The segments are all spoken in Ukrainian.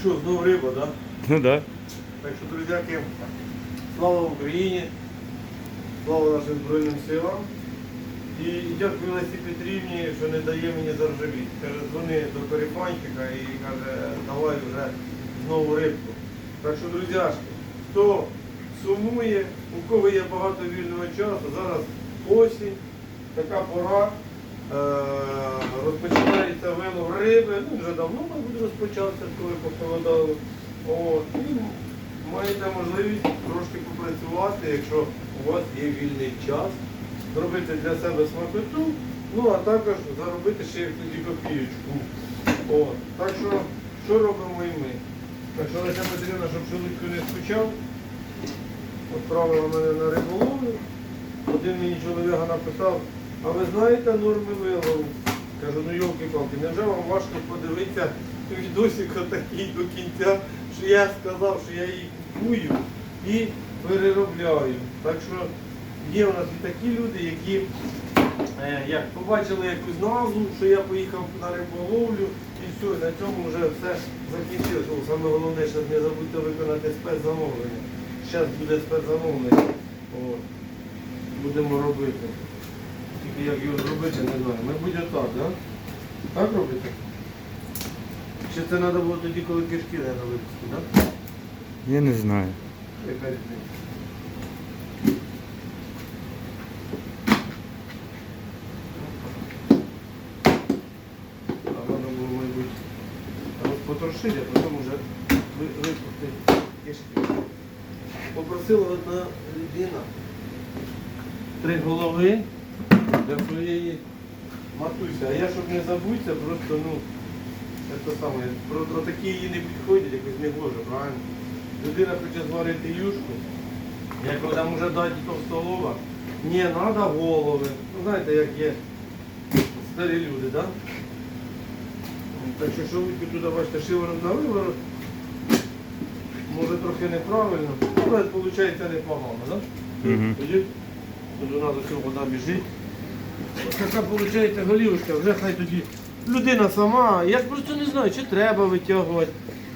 що, знову риба, так? Да? Ну да. Так що, друзяки, слава Україні, слава нашим Збройним силам. І дякую Лесі Петрівні, що не дає мені заржавіти. Каже, дзвони до корефанчика і каже, давай вже знову рибку. Так що, друзяшки, хто сумує, у кого є багато вільного часу, зараз осінь, така пора. Е, розпочинається вилов риби, ну вже давно, мабуть, розпочався, коли похолодало. От, і маєте можливість трошки попрацювати, якщо у вас є вільний час, зробити для себе смакоту, ну а також заробити ще як тоді копієчку. От. Так що, що робимо і ми? Так що Леся Петрівна, щоб чоловіку не скучав, відправила мене на риболовлю. Один мені чоловіка написав, а ви знаєте норми вилову? Кажу, ну йолки-палки, невже вам важко подивитися відосик отакий до кінця, що я сказав, що я її купую і переробляю. Так що є у нас і такі люди, які е, як побачили якусь назву, що я поїхав на риболовлю і все, на цьому вже все закінчилося. Саме головне, що не забудьте виконати спецзамовлення. Зараз буде спецзамовлення. От. Будемо робити. Тільки як його зробити, не знаю. Мабуть, так, так? Так робити? Чи це треба було тоді, коли кишки не на випуску, так? Я не знаю. Яка різниця? А треба було, мабуть, розпотрошити, а потім вже ви- випустити кишки. Попросила одна людина три голови для своєї матусі. А я, щоб не забутися, просто, ну, це саме, про, про такі її не підходять, якось не гоже, правильно? Людина хоче зварити юшку, як вона може дати товстолова. Ні, треба голови. Ну, знаєте, як є старі люди, так? Да? Так що шовітку туди, бачите, шиворот на виворот. Може трохи неправильно, але виходить непогано, так? Да? Тоді Тут у нас вода біжить. Така виходить голівушка, вже хай тоді людина сама. Я просто не знаю, чи треба витягувати,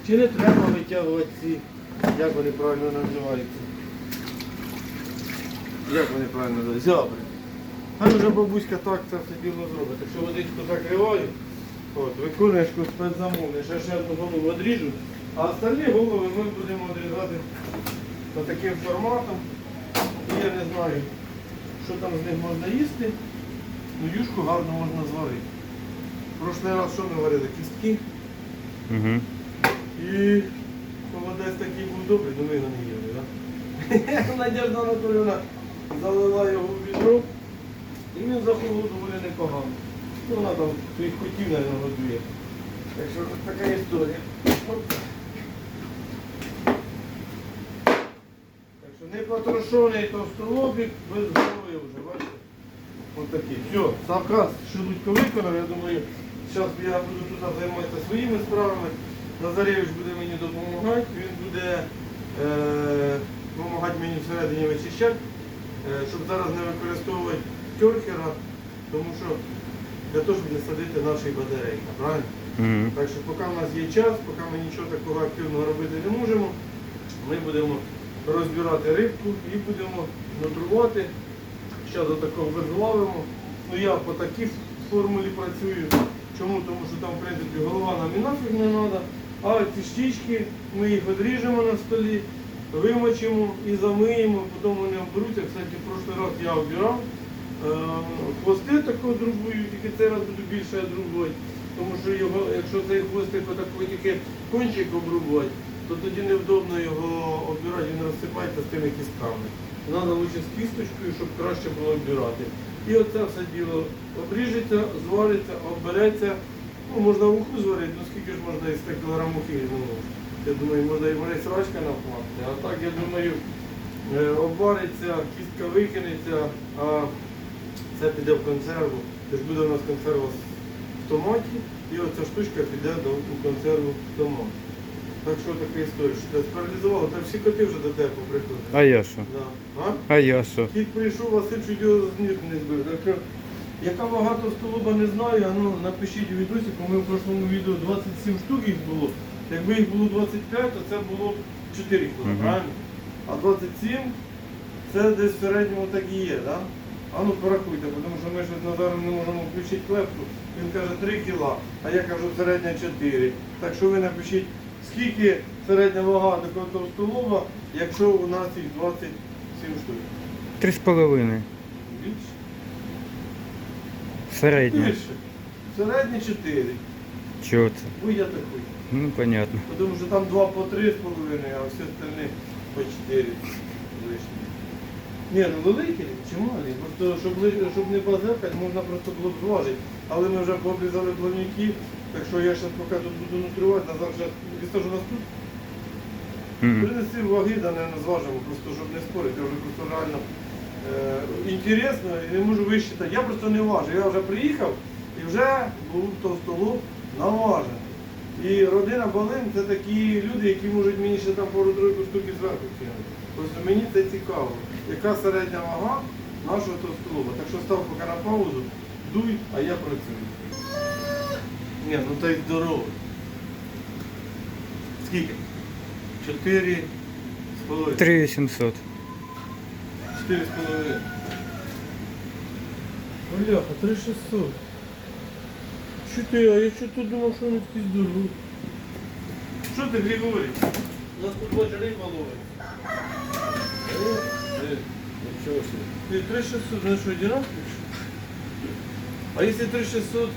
чи не треба витягувати ці, як вони правильно називаються. Як вони правильно називаються? Зябри. Хай вже бабуська так це все діло зробить. Якщо водичку закриваю, от, виконуєш спецзамовлення, ще ще одну голову одріжу, а остальні голови ми будемо одрізати таким форматом. І я не знаю, що там з них можна їсти. Ну, юшку гарно можна зварити. Прошлий раз що ми варили? Кістки. Угу. І холодець такий був добрий, ну ми його не їли, так? Надежда Анатоліївна залила його в відро, і він заховав доволі непогано. Ну, вона там своїх котів, мабуть, годує. Так що ось така історія. Так що не потрошений товстолобік, без голови вже, бачите? Ось такий. Все, Савказ шелудько виконав, я думаю, зараз я буду тут займатися своїми справами. Назаревич буде мені допомагати, він буде е, допомагати мені всередині вичищати, е, щоб зараз не використовувати керхера, тому що для того, щоб не садити наші батарейки, правильно? Угу. Так що поки в нас є час, поки ми нічого такого активного робити не можемо, ми будемо розбирати рибку і будемо нутрувати. Зараз отакого визлавимо. Ну я по такій формулі працюю. Чому? Тому що там, в принципі, голова нам і нафіг не треба. А ці штічки ми їх відріжемо на столі, вимочимо і замиємо, потім вони оберуться. Кстати, в прошлий раз я обирав. Е, Хвости такого друбую, тільки цей раз буду більше друбувати. Тому що його, якщо цей хвостик отакий тільки кончик обрубувати, то тоді невдобно його обирати, він розсипається з тими кістками. Треба лише з кісточкою, щоб краще було обирати. І оце все діло обріжеться, звариться, обереться. Ну, можна в уху зварити, ну скільки ж можна із 100 кг мухи, ну, я думаю, можна і мене срачка наплати. А так, я думаю, е, обвариться, кістка викинеться, а це піде в консерву. Тож буде у нас консерва в томаті, і оця штучка піде до консерву в томаті. Так що така історія, що тебе спаралізувало, та всі коти вже до тебе поприходили. А я що? Да. А? А я що? Кіт прийшов, Василь чуть його з ніг не збив. Так що, яка вага товстолоба не знаю, а ну напишіть у відосику, ми в прошлому відео 27 штук їх було, Якби їх було 25, то це було б 4 кг, Мгм. правильно? А 27 це десь в середньому так і є, да? А ну порахуйте, бо тому що ми з Назаром не можемо включити клепку. Він каже 3 кг, а я кажу середня 4. Так що ви напишіть, скільки середня вага такого товстолоба, якщо у нас їх 27 штук. Три з половиною. Більше? Середня. Більше. Середні 4. Чого це? Бо я такий. Ну, понятно. Тому що там 2 по 3 з половиною, а всі остальні по 4 лишні. Ні, ну великі чи малі. Просто щоб, ли- щоб не базекати, можна просто було б зважити. Але ми вже пообрізали плавники, так що я зараз поки тут буду нутрювати, назад вже відстежу нас тут. Принеси ваги, да не зважимо, просто щоб не спорити, я вже просто реально е, інтересно і не можу вищити. Я просто не важу. Я вже приїхав і вже був товстолоб наважений. І родина Балин це такі люди, які можуть мені ще там пару-тройку штуки зверху кинути. Просто мені це цікаво, яка середня вага нашого товстолоба. Так що став поки на паузу, дуй, а я працюю. Ні, ну та й здорово. Скільки? Чотири з половиною. Три вісімсот. Чотири з половиною. Бляха, три шістсот. Що ти, а я що тут думав, що вони такі здорові. Що ти, Григорій? У нас тут бачиш риба ловить. Ничего себе. Ты 3600, знаешь, что, одинаковый? А если 3600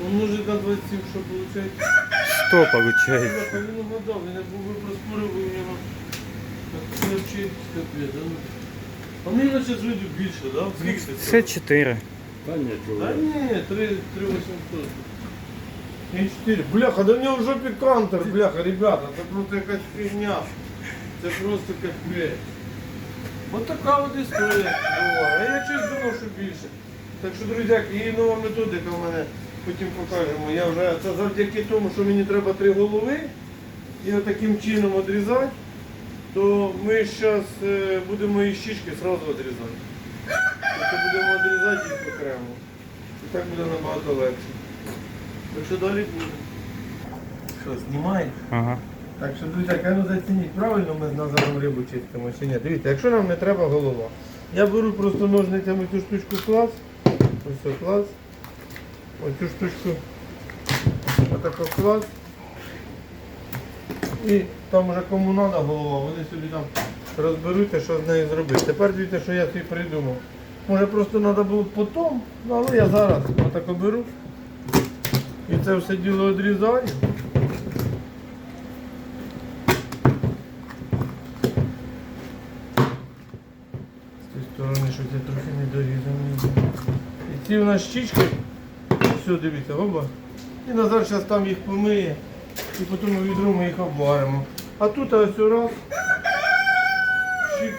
умножить на 27, что получается? Сто виходить. Я він угадав, він якби ви проспорив, в нього капець, а ну. А мені наче з виду більше, да? Скільки ти Це чотири. Да нет, Та чего. ні, 3, 3 800. І 4. Бляха, да в нього в жопі кантер, бляха, ребята, це просто якась фігня. Це просто капець. Ось така от історія. А я щось думав, що більше. Так що, друзяки, є нова методика в мене, потім покажемо. Я вже, це завдяки тому, що мені треба три голови і отаким чином відрізати, то ми зараз будемо і щічки одразу відрізати. Тобто будемо відрізати їх окремо. І так буде набагато легше. Так що далі буде. Що, знімаєш? Ага. Так що, друзі, ну зацініть, правильно ми з Назаром рибу чистимо чи ні? Дивіться, якщо нам не треба голова, я беру просто ножницями цю штучку клас, ось клас, оцю штучку, отако клас. І там вже кому треба голова, вони собі там розберуться, що з нею зробити. Тепер дивіться, що я собі придумав. Може просто треба було потім, ну, але я зараз отако беру. І це все діло відрізаю. З тієї сторони щось я трохи не дорізаний. І ці у нас щічки. Все, дивіться, оба. І Назар зараз там їх помиє. І потім у відру ми їх обваримо. А тут ось раз. Чик.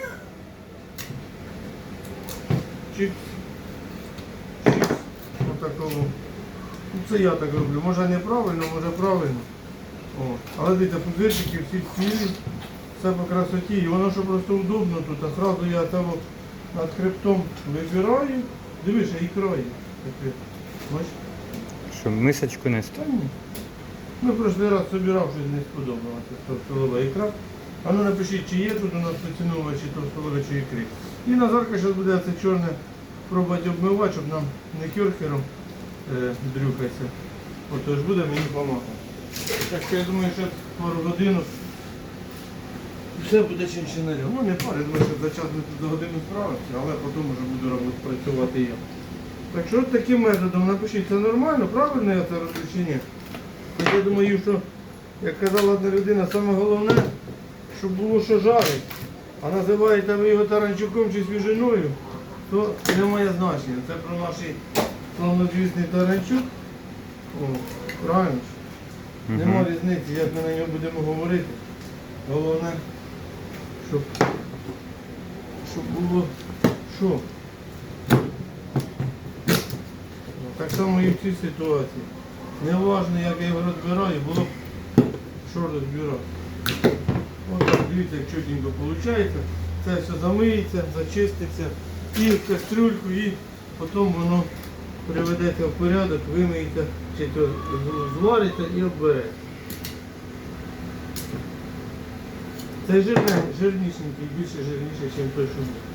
Чик. Чик. Отакому. Ну це я так роблю. Може неправильно, може правильно. О. Але дивіться, пузирчики всі цілі. Все по красоті. І воно що просто удобно тут. А сразу я того над хребтом вибираю. Дивись, а ікра є. Що, мисочку нести? Та ні. Ми прошлий раз собирав, щось не сподобалося товстолова ікра. А ну напишіть, чи є тут у нас поціновувачі товстоловичі ікри. І Назарка зараз буде це чорне пробувати обмивати, щоб нам не кюрхером е, дрюкатися. Отож буде мені допомагати. Так що я думаю, що пару годину все буде чинчинарем. Ну не пари, думаю, що за час ми тут за годину справимося, але потім вже буду працювати я. Так що таким методом напишіть, це нормально, правильно я це роблю чи ні? Так я думаю, що, як казала одна людина, саме головне, щоб було що жарить. А називаєте ви його таранчуком чи свіжиною, то не має значення. Це про наш славнозвісний таранчук. О, правильно ж? Нема різниці, як ми на нього будемо говорити. Головне, щоб, щоб було що. Ну, Так само і в цій ситуації. Неважно, як я його розбираю, було б що розбирати. Ось так, дивіться, як чотенько виходить. Це все замиється, зачиститься і в кастрюльку, і потім воно приведеться в порядок, вимиється, чи то звариться і оббереться. Це жирне, жирнішенький, більше жирніший, ніж той, що був.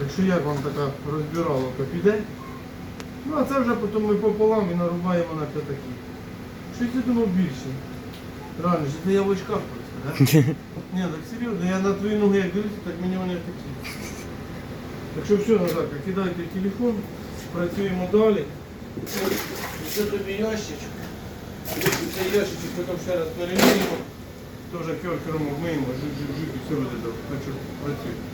Якщо як вам така розбираловка піде, ну а це вже потім ми пополам і нарубаємо на п'ятаки. Щось я думав більше. Реально, що це я в очках просто, да? Ні, так серйозно, я на твої ноги як дивлюся, так мені вони такі. Так що все, Назарка, кидайте телефон, працюємо далі. І це тобі ящичок. Цей ящичок потім ще раз переміємо. Теж керкером обмиємо, жук-жук-жук і все буде добре. Так що працюємо.